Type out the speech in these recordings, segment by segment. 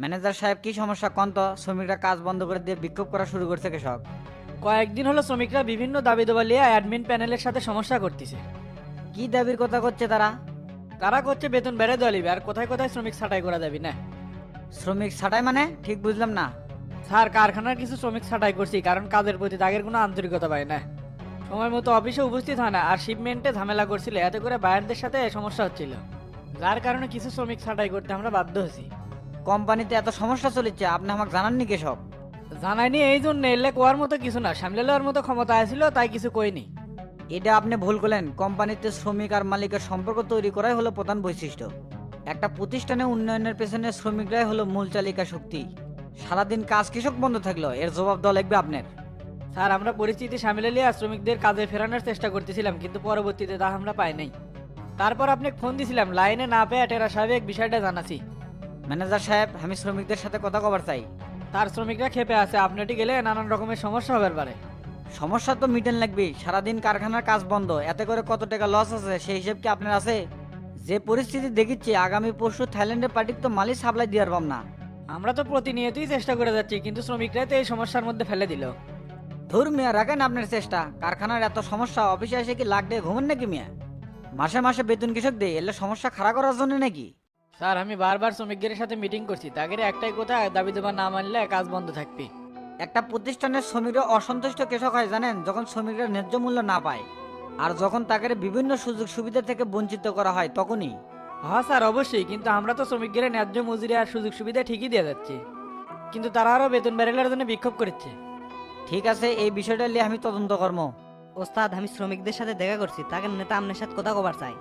Manager সাহেব কি সমস্যা কোন তো? শ্রমিকরা কাজ বন্ধ করে দিয়ে বিক্ষোভ করা শুরু করছে কৃষক। কয়েকদিন হলো শ্রমিকরা বিভিন্ন দাবি দাবা নিয়ে অ্যাডমিন প্যানেলের সাথে সমস্যা করতেছে। কি দাবির কথা করছে তারা? তারা করছে বেতন বেড়ে দেওয়া লিবে আর কোথায় কোথায় শ্রমিক ছাঁটাই করা যাবে না? শ্রমিক ছাটাই মানে? ঠিক বুঝলাম না। স্যার কারখানার কিছু শ্রমিক ছাঁটাই করছি কারণ কাজের প্রতি তাদের কোনো আন্তরিকতা পায় না। সময় মতো অফিসে উপস্থিত হয় না আর শিপমেন্টে ঝামেলা করছিল এতে করে বায়ারদের সাথে সমস্যা হচ্ছিল। যার কারণে কিছু শ্রমিক ছাঁটাই করতে আমরা বাধ্য হয়েছি। কোম্পানিতে এত সমস্যা চলেছে আপনি আমাকে জানাননি কে সব? জানাইনি এই জন্য এলে কোয়ার মতো কিছু না। সামলে লওয়ার মতো ক্ষমতা আছিল তাই কিছু কইনি। এটা আপনি ভুল করলেন। কোম্পানিতে শ্রমিক আর মালিকের সম্পর্ক তৈরি করাই হলো প্রধান বৈশিষ্ট্য। একটা প্রতিষ্ঠানে উন্নয়নের পেছনে শ্রমিকরাই হলো মূল চালিকা শক্তি। সারাদিন কাজ কৃষক বন্ধ থাকল এর জবাব দেওয়া লাগবে আপনার। স্যার আমরা পরিস্থিতি সামলে লিয়ে শ্রমিকদের কাজে ফেরানোর চেষ্টা করতেছিলাম কিন্তু পরবর্তীতে তা আমরা পাই নাই। তারপর আপনি ফোন দিছিলাম লাইনে না পেয়ে টেরা সাহেব বিষয়টা জানাছি। ম্যানেজার সাহেব আমি শ্রমিকদের সাথে কথা কবার চাই। তার শ্রমিকরা খেপে আছে আপনাটি গেলে নানান রকমের সমস্যা হবার পারে। সমস্যা তো মিটেন লাগবে সারাদিন কারখানার কাজ বন্ধ এতে করে কত টাকা লস আছে সেই হিসেব কি আপনার আছে? যে পরিস্থিতি দেখিচ্ছি আগামী পরশু থাইল্যান্ডের পার্টির তো মালিক সাপ্লাই দিয়ে পারবাম না আমরা তো প্রতিনিয়তই চেষ্টা করে যাচ্ছি কিন্তু শ্রমিকরাই তো এই সমস্যার মধ্যে ফেলে দিল। ধুর মিয়া রাখেন আপনার চেষ্টা কারখানার এত সমস্যা অফিসে এসে কি দিয়ে ঘুমেন নাকি মিয়া? মাসে মাসে বেতন কৃষক দেয় এলে সমস্যা খাড়া করার জন্য নাকি? স্যার আমি বারবার শ্রমিকদের সাথে মিটিং করছি। তাদের একটাই কথা দাবি দেওয়া না মানলে কাজ বন্ধ থাকবে। একটা প্রতিষ্ঠানের শ্রমিকরা অসন্তুষ্ট কৃষক হয় জানেন? যখন শ্রমিকরা ন্যায্য মূল্য না পায়। আর যখন তাকে বিভিন্ন সুযোগ সুবিধা থেকে বঞ্চিত করা হয় তখনই। হ্যাঁ স্যার অবশ্যই। কিন্তু আমরা তো শ্রমিকদের ন্যায্য মজুরি আর সুযোগ সুবিধা ঠিকই দিয়ে যাচ্ছি। কিন্তু তারা আরও বেতন বেড়েলার জন্য বিক্ষোভ করছে। ঠিক আছে এই বিষয়টা নিয়ে আমি তদন্ত কর্ম। ওস্তাদ আমি শ্রমিকদের সাথে দেখা করছি। তাকে নেতা আপনার সাথে কথা কবার চাই।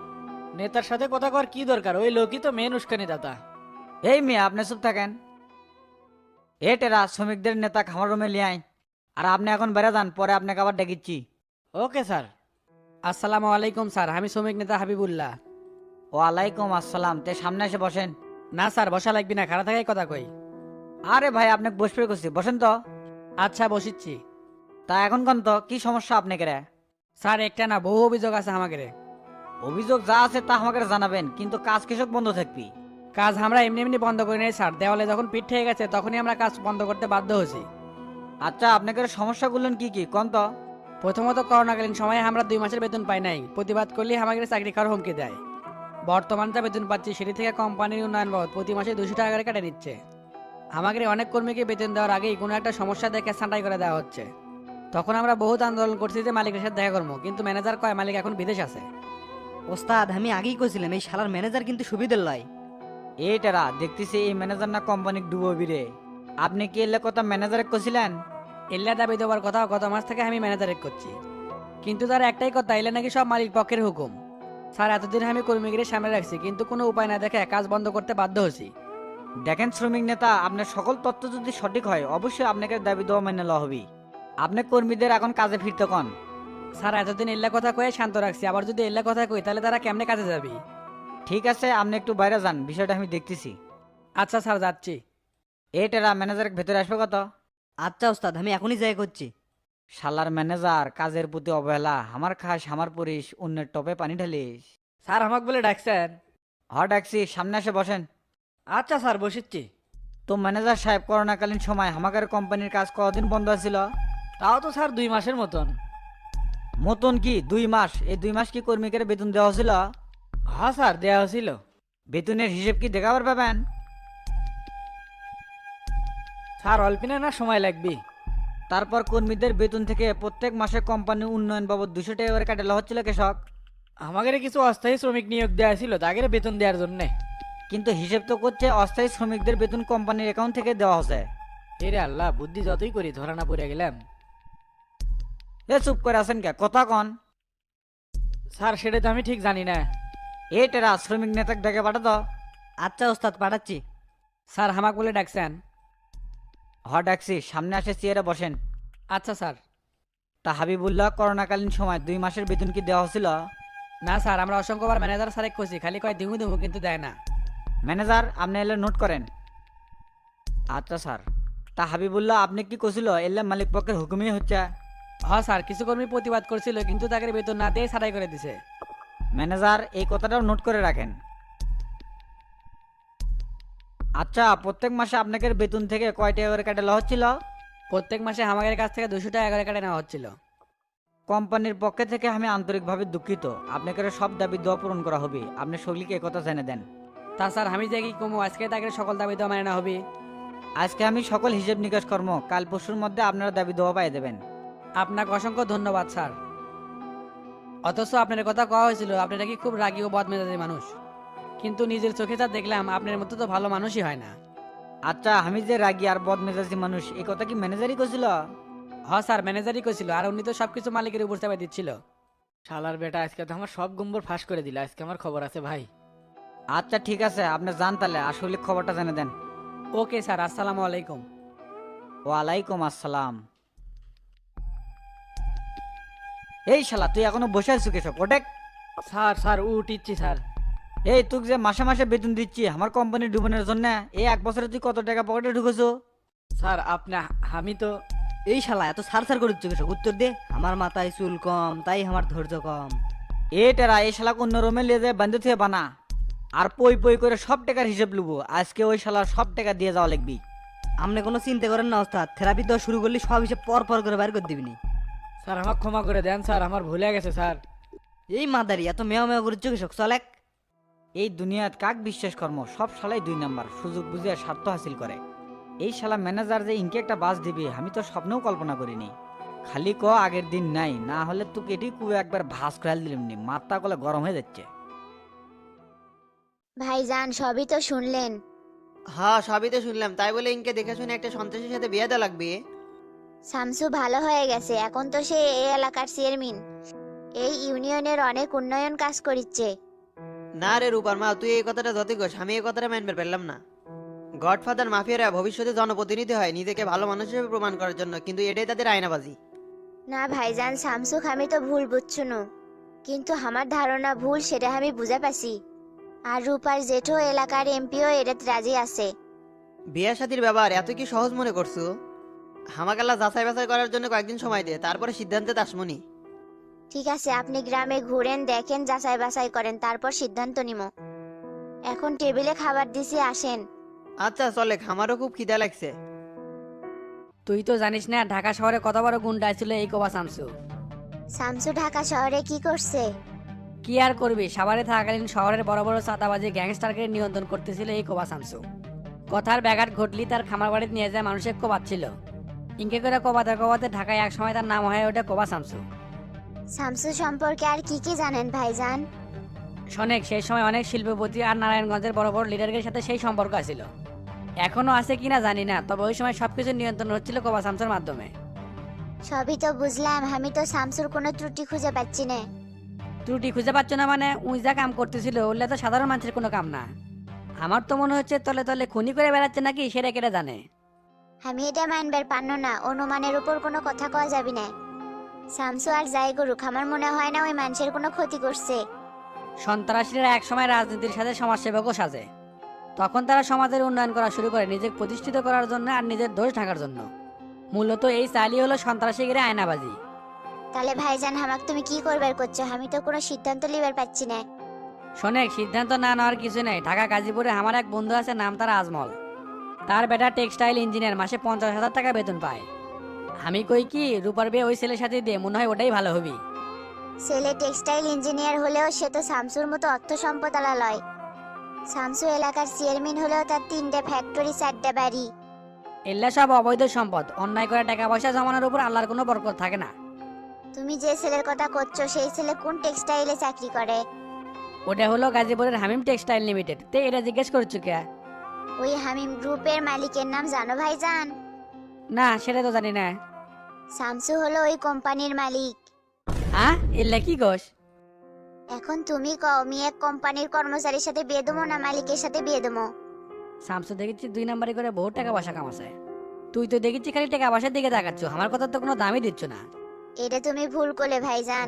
নেতার সাথে কথা কর কি দরকার? ওই লোকই তো মেন উস্কানি দাতা এই মেয়ে আপনি চুপ থাকেন। এ টেরা শ্রমিকদের নেতা খামার রুমে লিয়ে আয়। আর আপনি এখন বেড়ে যান পরে আপনাকে আবার ডেকেছি। Okay sir. আসসালামু আলাইকুম স্যার। আমি শ্রমিক নেতা হাবিবুল্লাহ। ওয়ালাইকুম আসসালাম। তে সামনে এসে বসেন। না স্যার বসা লাগবি না। খাড়া থাকাই কথা কই। আরে ভাই আপনাকে বসবে করছি। বসেন তো। আচ্ছা বসিচ্ছি। তা এখন কোন তো কি সমস্যা আপনাকে রে? স্যার একটা না বহু অভিযোগ আছে আমাকে অভিযোগ যা আছে তা আমাকে জানাবেন কিন্তু কাজ কৃষক বন্ধ থাকবি। কাজ আমরা এমনি এমনি বন্ধ করে নেই স্যার। দেওয়ালে যখন পিঠ হয়ে গেছে তখনই আমরা কাজ বন্ধ করতে বাধ্য হয়েছি। আচ্ছা আপনাকে সমস্যাগুলো কি কি? কোন তো? প্রথমত করোনাকালীন সময়ে আমরা দুই মাসের বেতন পাই নাই। প্রতিবাদ করলে আমাদের চাকরি খাওয়ার হুমকি দেয়। বর্তমান যা বেতন পাচ্ছি সেটি থেকে কোম্পানির উন্নয়ন বাবদ প্রতি মাসে দুশো টাকা করে কেটে নিচ্ছে। আমাদের অনেক কর্মীকে বেতন দেওয়ার আগেই কোনো একটা সমস্যা দেখে ছাঁটাই করে দেওয়া হচ্ছে। তখন আমরা বহুত আন্দোলন করছি যে মালিকের সাথে দেখা করব কিন্তু ম্যানেজার কয় মালিক এখন বিদেশ আছে। ওস্তাদ আমি আগেই কইছিলাম এই শালার ম্যানেজার কিন্তু সুবিধার লয়। এই টেরা দেখতেছি এই ম্যানেজার না কোম্পানি ডুবোবি রে আপনি কি এলে কথা ম্যানেজারে কছিলেন এল্লা দাবি দেওয়ার কথা গত মাস থেকে আমি ম্যানেজারের করছি। কিন্তু তার একটাই কথা এলে নাকি সব মালিক পক্ষের হুকুম। স্যার এতদিন আমি কর্মীগিরি সামনে রাখছি কিন্তু কোনো উপায় না দেখে কাজ বন্ধ করতে বাধ্য হয়েছি। দেখেন শ্রমিক নেতা আপনার সকল তথ্য যদি সঠিক হয় অবশ্যই আপনাকে দাবি দেওয়া মেনে লওয়া হবে। আপনি কর্মীদের এখন কাজে ফিরতে কন। স্যার এতদিন এল্লা কথা কয়ে শান্ত রাখছি। আবার যদি এল্লা কথা কই তাহলে তারা কেমনে কাজে যাবি? ঠিক আছে আপনি একটু বাইরে যান বিষয়টা আমি দেখতেছি। আচ্ছা স্যার যাচ্ছি। এই টেরা ম্যানেজার ভেতরে আসবে কত? আচ্ছা ওস্তাদ আমি এখনই যাই করছি। শালার ম্যানেজার কাজের প্রতি অবহেলা আমার খাস আমার পরিস অন্যের টপে পানি ঢালিস। স্যার আমাকে বলে ডাকছেন। হ ডাকছি সামনে এসে বসেন। আচ্ছা স্যার বসিচ্ছি। তো ম্যানেজার সাহেব করোনাকালীন সময় আমাদের কোম্পানির কাজ কতদিন বন্ধ ছিল তাও তো স্যার দুই মাসের মতন। মতন কি দুই মাস? এই দুই মাস কি কর্মীকে বেতন দেওয়া হয়েছিল? হ্যাঁ স্যার দেওয়া হয়েছিল। বেতনের হিসেব কি দেখাবার পাবেন? স্যার অল্পিনে না সময় লাগবে। তারপর কর্মীদের বেতন থেকে প্রত্যেক মাসে কোম্পানি উন্নয়ন বাবদ দুশো টাকা করে কাটালো হচ্ছিল কৃষক? আমাদের কিছু অস্থায়ী শ্রমিক নিয়োগ দেওয়া ছিল তাদের বেতন দেওয়ার জন্যে। কিন্তু হিসেব তো করছে অস্থায়ী শ্রমিকদের বেতন কোম্পানির অ্যাকাউন্ট থেকে দেওয়া হচ্ছে। এরে আল্লাহ বুদ্ধি যতই করি ধরা না পড়ে গেলাম। এ চুপ করে আছেন কে? কথা কন। স্যার সেটা তো আমি ঠিক জানি না। এ টেরা শ্রমিক নেতাকে ডেকে পাঠাতো? আচ্ছা ওস্তাদ পাঠাচ্ছি। স্যার হামাক বলে ডাকছেন। হ ডাকছি। সামনে আসে চেয়ারে বসেন। আচ্ছা স্যার। তা হাবিবুল্লাহ করোনাকালীন সময় দুই মাসের বেতন কি দেওয়া হচ্ছিল না স্যার আমরা অসংখ্যবার ম্যানেজার স্যারে করছি খালি কয় দিমু দিমু কিন্তু দেয় না। ম্যানেজার আপনি এলে নোট করেন। আচ্ছা স্যার। তা হাবিবুল্লাহ আপনি কি কছিল এলে মালিক পক্ষের হুকুমই হচ্ছে। হ্যাঁ স্যার কিছু কর্মী প্রতিবাদ করছিল কিন্তু তাকে বেতন না দিয়ে ছাড়াই করে দিছে। ম্যানেজার এই কথাটাও নোট করে রাখেন। আচ্ছা প্রত্যেক মাসে আপনাদের বেতন থেকে কয় টাকা করে কাটে লওয়া হচ্ছিল? প্রত্যেক মাসে আমাদের কাছ থেকে দুশো টাকা করে কেটে নেওয়া হচ্ছিল। কোম্পানির পক্ষে থেকে আমি আন্তরিকভাবে দুঃখিত। আপনাকে সব দাবি দেওয়া পূরণ করা হবে। আপনি সকলকে একথা জেনে দেন। তা স্যার আমি যে কি কমু আজকে তাকে সকল দাবি দেওয়া মানে না হবে। আজকে আমি সকল হিসেব নিকাশ কর্ম কাল পরশুর মধ্যে আপনারা দাবি দেওয়া পাই দেবেন। আপনাকে অসংখ্য ধন্যবাদ স্যার। অথচ আপনার কথা কওয়া হয়েছিল আপনি নাকি খুব রাগী ও বদমেজাজি মানুষ। কিন্তু নিজের চোখে যা দেখলাম আপনার মতো তো ভালো মানুষই হয় না। আচ্ছা আমি যে রাগী আর বদমেজাজি মানুষ এই কথা কি ম্যানেজারই করছিল হ স্যার ম্যানেজারই কইছিল আর উনি তো সবকিছু মালিকের উপর চাপাই দিচ্ছিল। শালার বেটা আজকে তো আমার সব গুম্বর ফাঁস করে দিল আজকে আমার খবর আছে ভাই। আচ্ছা ঠিক আছে আপনি জান তাহলে আসলে খবরটা জেনে দেন। ওকে স্যার আসসালামু আলাইকুম। ওয়ালাইকুম আসসালাম। এই শালা তুই এখনও বসে আছিস কেসব ওটেক। স্যার স্যার উঠিচ্ছি স্যার। এই তুই যে মাসে মাসে বেতন দিচ্ছি আমার কোম্পানি ডুবানোর জন্য এই এক বছরে তুই কত টাকা পকেটে ঢুকেছো? স্যার আপনি আমি তো এই শালা এত সার সার করে চোখে উত্তর দে। আমার মাথায় চুল কম তাই আমার ধৈর্য কম। এ টেরা এই শালাকে অন্য রুমে লিয়ে যায় বান্ধব থেকে বানা। আর পই পই করে সব টাকার হিসেব লুবো। আজকে ওই শালা সব টাকা দিয়ে যাওয়া লাগবি। আপনি কোনো চিন্তা করেন না ওস্তাদ। থেরাপি দেওয়া শুরু করলে সব হিসেব পর পর করে বাইর করে দিবিনি স্যার আমার ক্ষমা করে দেন স্যার আমার ভুলে গেছে স্যার। এই মাদারি এত মেয়া মেয়া করে চোখে চলেক। এই দুনিয়াত কাক বিশ্বাস কর্ম? সব শালাই দুই নাম্বার সুযোগ বুঝে স্বার্থ হাসিল করে। এই শালা ম্যানেজার যে ইনকে একটা বাস দিবি আমি তো স্বপ্নেও কল্পনা করিনি। খালি ক আগের দিন নাই না হলে তুই এটি কুয়ে একবার ভাস করে দিলামনি মাথা কলে গরম হয়ে যাচ্ছে। ভাইজান সবই তো শুনলেন। হ্যাঁ সবই তো শুনলাম। তাই বলে ইনকে দেখে শুনে একটা সন্ত্রাসীর সাথে বিয়ে দেওয়া লাগবে? শামসু ভালো হয়ে গেছে। এখন তো সে এই এলাকার চেয়ারম্যান। এই ইউনিয়নের অনেক উন্নয়ন কাজ করিচ্ছে। না রে রূপার মা তুই এই কথাটা যত গোস আমি এই কথাটা মানবে পারলাম না। গডফাদার মাফিয়ারা ভবিষ্যতে জনপ্রতিনিধি হয় নিজেকে ভালো মানুষ হিসেবে প্রমাণ করার জন্য কিন্তু এটাই তাদের আয়নাবাজি। না ভাইজান শামসুক আমি তো ভুল বুঝছুনু কিন্তু আমার ধারণা ভুল সেটা আমি বুঝে পাছি আর রূপার জেঠো এলাকার এমপিও এটাতে রাজি আছে। বিয়া শাদির ব্যাপার এত কি সহজ মনে করছ? হামাকাল্লা যাচাই বাছাই করার জন্য কয়েকদিন সময় দে তারপরে সিদ্ধান্তে দাসমনি। ঠিক আছে আপনি গ্রামে ঘুরেন দেখেন যাচাই বাছাই করেন তারপর সিদ্ধান্ত নিব এখন টেবিলে খাবার দিছি আসেন। আচ্ছা চলে আমারও খুব খিদা লাগছে। তুই তো জানিস না ঢাকা শহরে কত বড় গুন্ডা ছিল এই কোবা শামসু শামসু ঢাকা শহরে কি করছে? কি আর করবি সাভারে থাকাকালীন শহরের বড় বড় চাঁদাবাজি গ্যাংস্টারকে নিয়ন্ত্রণ করতেছিল এই কোবা শামসু কথার ব্যাঘাত ঘটলি তার খামার বাড়িতে নিয়ে যায় মানুষের কোবাচ্ছিল ইনকে করে কোবাতে কোবাতে ঢাকায় এক সময় তার নাম হয় ওঠে কবা শামসু। শামসু সম্পর্কে আর কি কি জানেন ভাইজান? শোনেক সেই সময় অনেক শিল্পপতি আর নারায়ণগঞ্জের বড় বড় লিডারদের সাথে সেই সম্পর্ক আছিল। এখনও আছে কিনা জানি না তবে ওই সময় সবকিছু নিয়ন্ত্রণ হচ্ছিল কোবা শামসুর মাধ্যমে। সবই তো বুঝলাম আমি তো শামসুর কোনো ত্রুটি খুঁজে পাচ্ছি না। ত্রুটি খুঁজে পাচ্ছ না মানে? উই যা কাম করতেছিল ওগুলো তো সাধারণ মানুষের কোনো কাম না। আমার তো মনে হচ্ছে তলে তলে খুনি করে বেড়াচ্ছে নাকি সেটা কেটে জানে? আমি এটা মানবার পান্ন না অনুমানের উপর কোনো কথা কওয়া যাবি না শামসু আর যাই করুক আমার মনে হয় না ওই মানুষের কোনো ক্ষতি করছে সন্ত্রাসীরা একসময় রাজনীতির সাথে সমাজসেবকও সাজে। তখন তারা সমাজের উন্নয়ন করা শুরু করে নিজেকে প্রতিষ্ঠিত করার জন্য আর নিজের দোষ ঢাকার জন্য। মূলত এই চালই হলো সন্ত্রাসীগিরে আয়নাবাজি তাহলে ভাইজান হামাক তুমি কি করবার করছ? আমি তো কোনো সিদ্ধান্ত লিবার পাচ্ছি না। শোনে সিদ্ধান্ত না নেওয়ার কিছু নেই। ঢাকা গাজীপুরে আমার এক বন্ধু আছে নাম তার আজমল। তার বেটা টেক্সটাইল ইঞ্জিনিয়ার মাসে পঞ্চাশ হাজার টাকা বেতন পায়। আমি কই কি রূপার বিয়ে ওই ছেলের সাথে দিয়ে মনে হয় ওটাই ভালো হবি। ছেলে টেক্সটাইল ইঞ্জিনিয়ার হলেও সে তো শামসুর মতো অর্থ সম্পদালা লয়। শামসু এলাকার চেয়ারম্যান হলেও তার তিনটে ফ্যাক্টরি চারটে বাড়ি। এল্লা সব অবৈধ সম্পদ অন্যায় করে টাকা পয়সা জমানোর উপর আল্লাহর কোনো বরকত থাকে না। তুমি যে ছেলের কথা করছ সেই ছেলে কোন টেক্সটাইলে চাকরি করে? ওটা হলো গাজীপুরের হামিম টেক্সটাইল লিমিটেড। তে এটা জিজ্ঞেস করছ কে? ওই হামিম গ্রুপের মালিকের নাম জানো ভাইজান? না সেটা তো জানি না। শামসু হলো ওই কোম্পানির মালিক। হ্যাঁ এল্লা কি গোস এখন তুমি কও আমি এক কোম্পানির কর্মচারীর সাথে বিয়ে দেবো না মালিকের সাথে বিয়ে দেবো? শামসু দেখেছি দুই নাম্বারে করে বহুত টাকা পয়সা কামাছে। তুই তো দেখেছি খালি টাকা পয়সার দিকে তাকাচ্ছ আমার কথা তো কোনো দামই দিচ্ছ না। এটা তুমি ভুল করলে ভাইজান।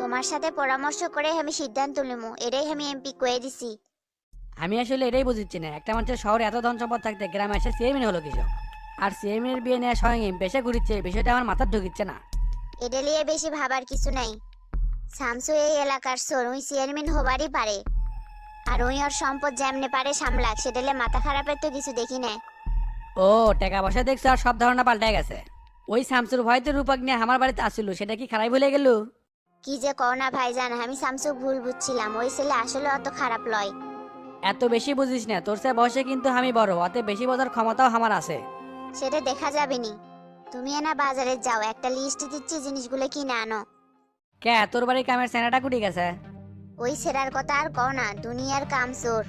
তোমার সাথে পরামর্শ করে আমি সিদ্ধান্ত নেব এটাই আমি এমপি কয়ে দিছি। আমি আসলে এটাই বুঝিচ্ছি না। একটা মানুষের শহরে এত ধন সম্পদ থাকতে গ্রামে এসে চেয়ারম্যান হলো কিছু আর চেয়ারম্যানের বিয়ে নেওয়া স্বয়ং পেশে ঘুরিচ্ছে বিষয়টা আমার মাথার ঢুকিচ্ছে না। এটা নিয়ে বেশি ভাবার কিছু নাই। শামসু এই এলাকার সোর ওই চেয়ারম্যান হবারই পারে। আর ওই ওর সম্পদ যেমনে পারে সামলাক সেটালে মাথা খারাপের তো কিছু দেখি না ও টাকা পয়সা দেখছ আর সব ধারণা পাল্টে গেছে। ওই শামসুর ভয়তে রূপক নিয়ে আমার বাড়িতে আসছিল সেটা কি খারাপ ভুলে গেল? কি যে কও না ভাইজান আমি শামসুক ভুল বুঝছিলাম। ওই ছেলে আসলে অত খারাপ লয়। এত বেশি বুঝিস না তোর সে বয়সে কিন্তু আমি বড় অতে বেশি বোঝার ক্ষমতাও আমার আছে। সেটা দেখা যাবে নি। তুমি এনা বাজারে যাও একটা লিস্ট দিচ্ছি জিনিসগুলো কিনে আনো। কে তোর বাড়ি কামের সেনাটা কুটি গেছে? ওই ছেড়ার কথা আর কও না দুনিয়ার কাম চোর।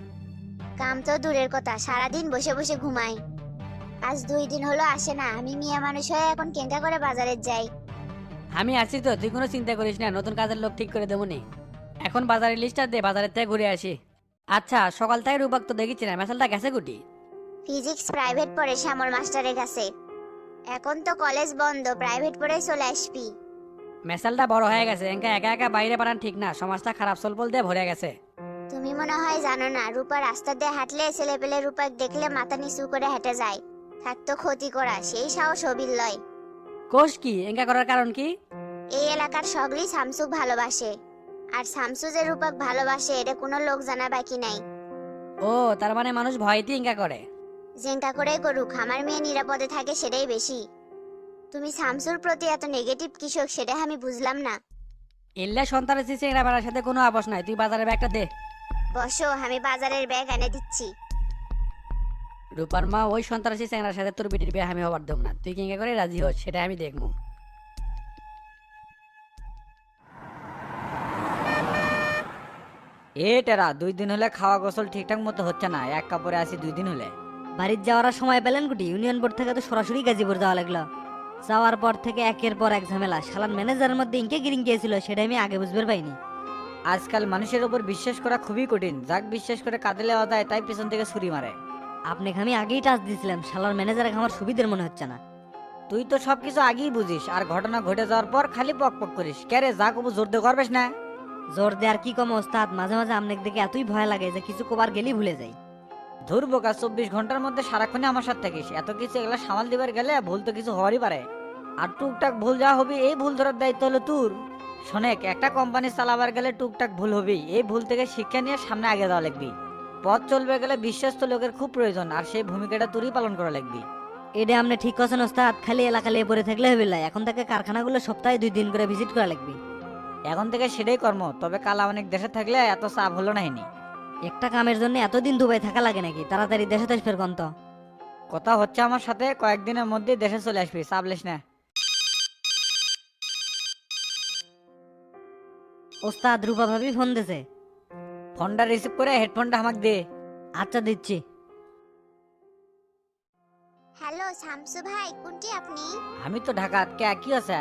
কাম তো দূরের কথা সারাদিন বসে বসে ঘুমাই। আজ দুই দিন হলো আসে না আমি মিয়া মানুষ হয়ে এখন কেঙ্কা করে বাজারে যাই। আমি আছি তো তুই কোনো চিন্তা করিস না নতুন কাজের লোক ঠিক করে দেবো নি। এখন বাজারের লিস্টটা দে বাজারের থেকে ঘুরে আসি। আচ্ছা সকাল থেকে রূপক তো দেখিছি না মেসালটা গেছে কুটি? ফিজিক্স প্রাইভেট পড়ে শ্যামল মাস্টারের কাছে। এখন তো কলেজ বন্ধ প্রাইভেট পড়ে চলে আসবি। মেসালটা বড় হয়ে গেছে এঙ্কা একা একা বাইরে পাঠান ঠিক না সমাজটা খারাপ সলপল দিয়ে ভরে গেছে। তুমি মনে হয় জানো না রূপা রাস্তা দিয়ে হাঁটলে ছেলে পেলে রূপাক দেখলে মাথা নিচু করে হেঁটে যায়। থাকতো ক্ষতি করা সেই সাহস হবির লয়। কোষ কি? এঙ্কা করার কারণ কি? এই এলাকার সবই শামসুক ভালোবাসে। আর শামসু যে রূপক ভালোবাসে এটা কোনো লোক জানা বাকি নাই। ও তার মানে মানুষ ভয়তে এঙ্কা করে? জেঙ্কা করে করুক আমার মেয়ে নিরাপদে থাকে সেটাই বেশি। তুমি শামসুর প্রতি এত নেগেটিভ কৃষক সেটা আমি বুঝলাম না। এল্লা সন্তানের চিংড়া বেড়ার সাথে কোনো আপোষ নাই তুই বাজারে ব্যাগটা দে। বসো আমি বাজারের ব্যাগ এনে দিচ্ছি। রূপার মা ওই সন্ত্রাসী চ্যাংরার সাথে তোর বেটির বিয়ে আমি হবার দেব না। তুই কিঙ্কা করে রাজি হোস সেটা আমি দেখব। এ টেরা দুই দিন হলে খাওয়া গোসল ঠিকঠাক মতো হচ্ছে না। এক কাপড়ে আসি দুই দিন হলে। বাড়ির যাওয়ার সময় পেলেন কুটি? ইউনিয়ন বোর্ড থেকে তো সরাসরি গাজীপুর যাওয়া লাগল। যাওয়ার পর থেকে একের পর এক ঝামেলা। শালান ম্যানেজারের মধ্যে ইনকে গিরিং গিয়েছিল সেটা আমি আগে বুঝতে পাইনি। আজকাল মানুষের উপর বিশ্বাস করা খুবই কঠিন। যাক বিশ্বাস করে কাঁদে লেওয়া যায় তাই পেছন থেকে ছুরি মারে। আপনাকে আমি আগেই টাচ দিয়েছিলাম শালার ম্যানেজারে আমার সুবিধার মনে হচ্ছে না। তুই তো সবকিছু আগেই বুঝিস আর ঘটনা ঘটে যাওয়ার পর খালি পক পক করিস। ক্যারে যা কবু জোর দিয়ে করবেস না? জোর দেওয়ার কি কম ওস্তাদ মাঝে মাঝে আপনাকে দেখে এতই ভয় লাগে যে কিছু কবার গেলেই ভুলে যাই। ধুর বোকা চব্বিশ ঘণ্টার মধ্যে সারাক্ষণই আমার সাথে থাকিস। এত কিছু এগুলা সামাল দিবার গেলে ভুল তো কিছু হওয়ারই পারে। আর টুকটাক ভুল যা হবে এই ভুল ধরার দায়িত্ব হলো তোর। শোনেক একটা কোম্পানি চালাবার গেলে টুকটাক ভুল হবেই এই ভুল থেকে শিক্ষা নিয়ে সামনে আগে যাওয়া লাগবি। পথ চলবে গেলে বিশ্বস্ত লোকের খুব প্রয়োজন আর সেই ভূমিকাটা তোরই পালন করা লাগবি। এটা আপনি ঠিক করছেন ওস্তাদ খালি এলাকা লিয়ে পড়ে থাকলে হবে না এখন থেকে কারখানাগুলো সপ্তাহে দুই দিন করে ভিজিট করা লাগবে। এখন থেকে সেটাই কর্ম তবে কাল অনেক দেশে থাকলে এত চাপ হলো না নাহিনি একটা কামের জন্য এতদিন দুবাই থাকা লাগে নাকি? তাড়াতাড়ি দেশে দেশ ফের কন্ত কথা হচ্ছে আমার সাথে কয়েকদিনের মধ্যে দেশে চলে আসবি চাপলিস না। ওস্তাদ রূপা ভাবি ফোন দিছে। ফোনটা রিসিভ করে হেডফোনটা আমাকে দে। আচ্ছা দিচ্ছি। হ্যালো শামসু ভাই কোনটি আপনি? আমি তো ঢাকাত কে কি আছে?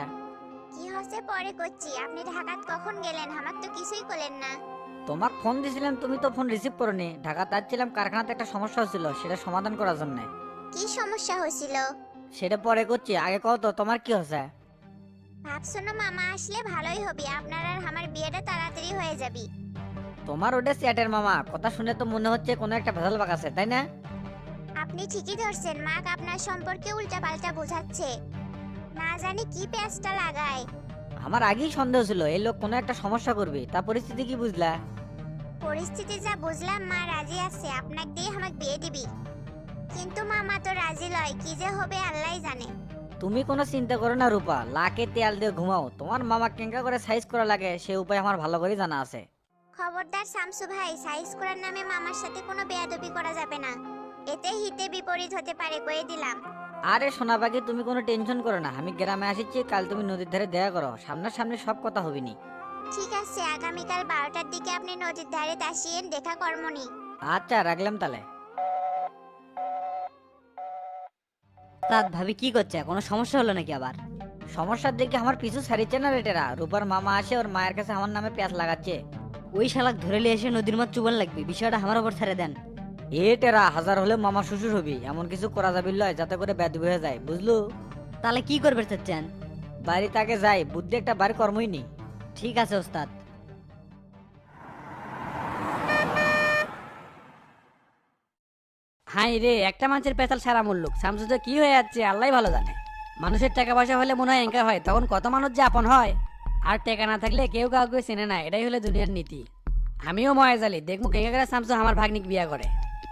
কি হচ্ছে পরে করছি? আপনি ঢাকাত কখন গেলেন? আমার তো কিছুই করলেন না। তোমাক ফোন দিছিলাম তুমি তো ফোন রিসিভ করনি। ঢাকা যাচ্ছিলাম কারখানাতে একটা সমস্যা হচ্ছিল সেটা সমাধান করার জন্য। কি সমস্যা হয়েছিল সেটা পরে করছি আগে কও তো তোমার কি হচ্ছে? ভাবছ না মামা আসলে ভালোই হবে। আপনার আর আমার বিয়েটা তাড়াতাড়ি হয়ে যাবে। তোমার ওটা চ্যাটের মামা কথা শুনে তো মনে হচ্ছে কোনো একটা ভেজাল বাগ আছে তাই না? আপনি ঠিকই ধরছেন মা আপনার সম্পর্কে উল্টাপাল্টা বোঝাচ্ছে। না জানি কি পেঁচটা লাগায়। আমার আগেই সন্দেহ ছিল এই লোক কোনো একটা সমস্যা করবে। তা পরিস্থিতি কি বুঝলা? পরিস্থিতি যা বুঝলাম মা রাজি আছে আপনাকে দিয়ে আমাকে বিয়ে দিবি। কিন্তু মামা তো রাজি লয় কি যে হবে আল্লাহই জানে। তুমি কোনো চিন্তা করো না রূপা। লাকে তেল দিয়ে ঘুমাও। তোমার মামা কেঙ্কা করে সাইজ করা লাগে সে উপায় আমার ভালো করে জানা আছে। খবরদার শামসু ভাই সাইজ করার নামে মামার সাথে কোনো বেয়াদবি করা যাবে না। এতে হিতে বিপরীত হতে পারে কয়ে দিলাম। আরে সোনা পাখি তুমি কোনো টেনশন করো না। আমি গ্রামে আসিছি কাল তুমি নদীর ধারে দেখা করো। সামনাসামনি সব কথা হবিনি। ঠিক আছে আগামীকাল বারোটার দিকে আপনি নদীর ধারে তাসিয়েন দেখা কর্মনি। আচ্ছা রাখলাম তাহলে। ওস্তাদ ভাবি কি করছে? কোনো সমস্যা হলো নাকি আবার? সমস্যার দিকে আমার পিছু ছাড়িচ্ছে না রেটেরা। রূপার মামা আসে ওর মায়ের কাছে আমার নামে পেঁয়াজ লাগাচ্ছে। ওই শালাক ধরে লিয়ে এসে নদীর মাছ চুবন লাগবে। বিষয়টা আমার ওপর ছেড়ে দেন। এ টেরা হাজার হলে মামা শ্বশুর হবি। এমন কিছু করা যাবি লয় যাতে করে ব্যাধ হয়ে যায় বুঝলু? তাহলে কি করবে চাচ্ছেন? বাড়ি তাকে যাই বুদ্ধি একটা বাড়ি কর্মই নি ঠিক আছে ওস্তাদ। হাই রে একটা মানুষের পেশাল সারা মূল্যক। শামসুদের কি হয়ে যাচ্ছে আল্লাহ ভালো জানে। মানুষের টাকা পয়সা হলে মনে হয় এঙ্কা হয় তখন কত মানুষ যে আপন হয়। আর টাকা না থাকলে কেউ কাউকে চেনে না এটাই হলে দুনিয়ার নীতি। আমিও ময়ে জালি দেখব কেঙ্গা করে শামসু আমার ভাগ্নিক বিয়া করে।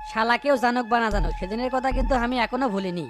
শালাকেও জানুক বা না জানুক সেদিনের কথা কিন্তু আমি এখনও ভুলিনি।